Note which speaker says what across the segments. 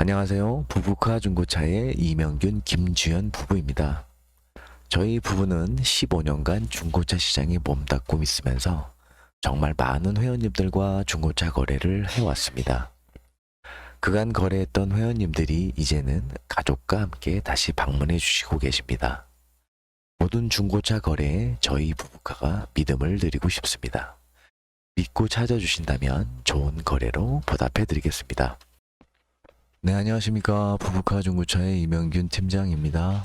Speaker 1: 안녕하세요. 부부카 중고차의 이명균, 김주현 부부입니다. 저희 부부는 15년간 중고차 시장에 몸담고 있으면서 정말 많은 회원님들과 중고차 거래를 해왔습니다. 그간 거래했던 회원님들이 이제는 가족과 함께 다시 방문해 주시고 계십니다. 모든 중고차 거래에 저희 부부카가 믿음을 드리고 싶습니다. 믿고 찾아주신다면 좋은 거래로 보답해 드리겠습니다. 네, 안녕하십니까. 부부카 중고차의 이명균 팀장입니다.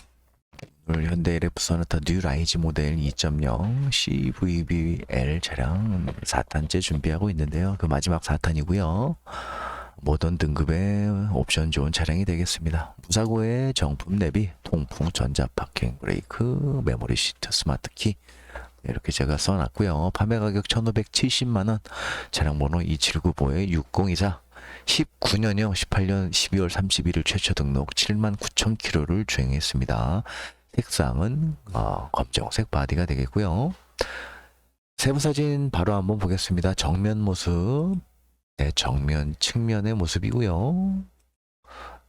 Speaker 1: 오늘 현대 LF 소나타 뉴 라이즈 모델 2.0 CVBL 차량 4탄째 준비하고 있는데요. 그 마지막 4탄이고요. 모던 등급의 옵션 좋은 차량이 되겠습니다. 무사고의 정품 내비, 통풍, 전자 파킹, 브레이크, 메모리 시트, 스마트 키 이렇게 제가 써놨고요. 판매 가격 1,570만 원, 차량 번호 2795에 6024 19년형 18년 12월 31일 최초 등록 7만 9천 킬로를 주행했습니다. 색상은 어, 검정색 바디가 되겠고요. 세부 사진 바로 한번 보겠습니다. 정면 모습, 네, 정면 측면의 모습이고요.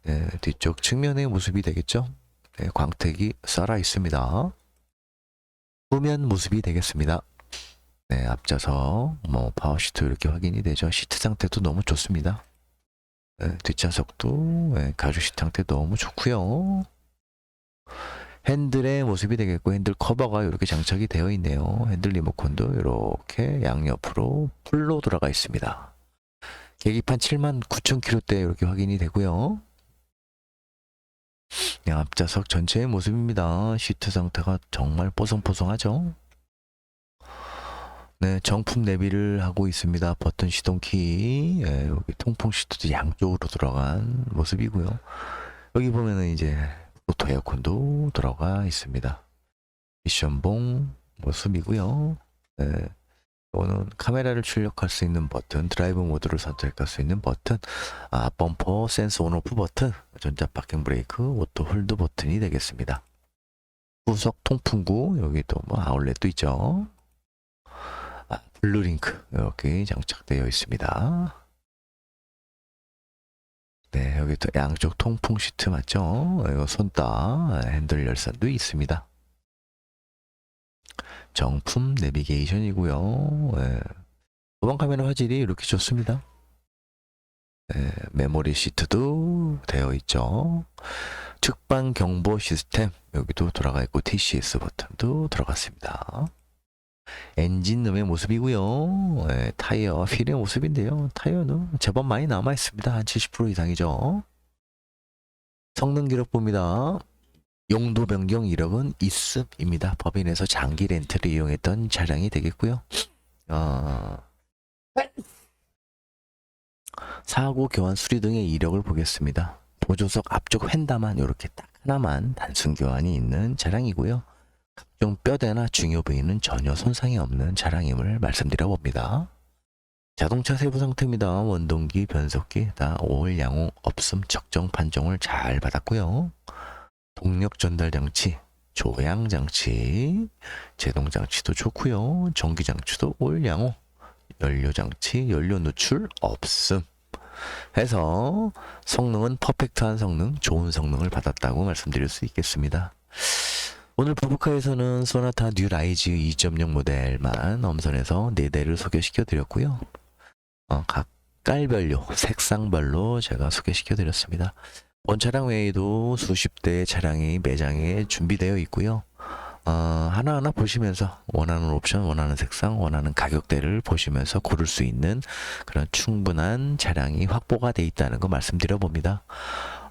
Speaker 1: 네, 뒤쪽 측면의 모습이 되겠죠. 네, 광택이 살아 있습니다. 후면 모습이 되겠습니다. 네, 앞좌석, 뭐 파워 시트 이렇게 확인이 되죠. 시트 상태도 너무 좋습니다. 네, 뒷좌석도 네, 가죽 시트 상태 너무 좋고요. 핸들의 모습이 되겠고 핸들 커버가 이렇게 장착이 되어 있네요. 핸들 리모컨도 이렇게 양옆으로 풀로 돌아가 있습니다. 계기판 79,000km대 이렇게 확인이 되고요. 네, 앞좌석 전체의 모습입니다. 시트 상태가 정말 뽀송뽀송하죠. 네, 정품 내비를 하고 있습니다. 버튼 시동키, 예, 여기 통풍 시트도 양쪽으로 들어간 모습이고요. 여기 보면은 이제 오토 에어컨도 들어가 있습니다. 미션봉 모습이고요. 네, 이거는 카메라를 출력할 수 있는 버튼, 드라이브 모드를 선택할 수 있는 버튼, 아, 범퍼 센서 온오프 버튼, 전자 파킹 브레이크, 오토 홀드 버튼이 되겠습니다. 후석 통풍구, 여기 또뭐 아울렛도 있죠. 아, 블루링크 이렇게 장착되어 있습니다. 네, 여기 또 양쪽 통풍 시트 맞죠? 이거 손따 핸들 열선도 있습니다. 정품 내비게이션이고요. 네. 후방 카메라 화질이 이렇게 좋습니다. 네, 메모리 시트도 되어 있죠. 측방 경보 시스템 여기도 들어가 있고 TCS 버튼도 들어갔습니다. 엔진음의 모습이고요. 예, 타이어 휠의 모습인데요. 타이어는 제법 많이 남아 있습니다. 한 70% 이상이죠. 성능 기록 봅니다. 용도 변경 이력은 있음입니다. 법인에서 장기 렌트를 이용했던 차량이 되겠고요. 어, 사고 교환 수리 등의 이력을 보겠습니다. 보조석 앞쪽 휀다만 이렇게 딱 하나만 단순 교환이 있는 차량이고요. 각종 뼈대나 중요 부위는 전혀 손상이 없는 차량임을 말씀드려 봅니다. 자동차 세부 상태입니다. 원동기, 변속기 다 5월 양호 없음 적정 판정을 잘 받았고요. 동력 전달 장치, 조향 장치, 제동 장치도 좋고요. 전기 장치도 올 양호, 연료 장치, 연료 누출 없음. 해서 성능은 퍼펙트한 성능, 좋은 성능을 받았다고 말씀드릴 수 있겠습니다. 오늘 부부카에서는 소나타 뉴 라이즈 2.0 모델만 엄선해서 4대를 소개시켜 드렸고요. 어, 각 깔별로, 색상별로 제가 소개시켜 드렸습니다. 본 차량 외에도 수십 대의 차량이 매장에 준비되어 있고요. 어, 하나하나 보시면서 원하는 옵션, 원하는 색상, 원하는 가격대를 보시면서 고를 수 있는 그런 충분한 차량이 확보가 돼 있다는 거 말씀드려 봅니다.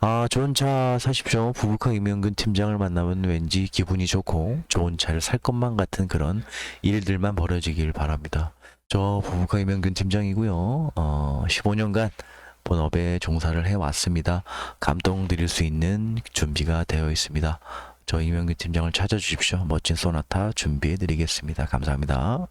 Speaker 1: 아, 좋은 차 사십시오. 부부카 이명근 팀장을 만나면 왠지 기분이 좋고 좋은 차를 살 것만 같은 그런 일들만 벌어지길 바랍니다. 저 부부카 이명근 팀장이고요. 어, 15년간 본업에 종사를 해왔습니다. 감동 드릴 수 있는 준비가 되어 있습니다. 저 이명근 팀장을 찾아주십시오. 멋진 소나타 준비해 드리겠습니다. 감사합니다.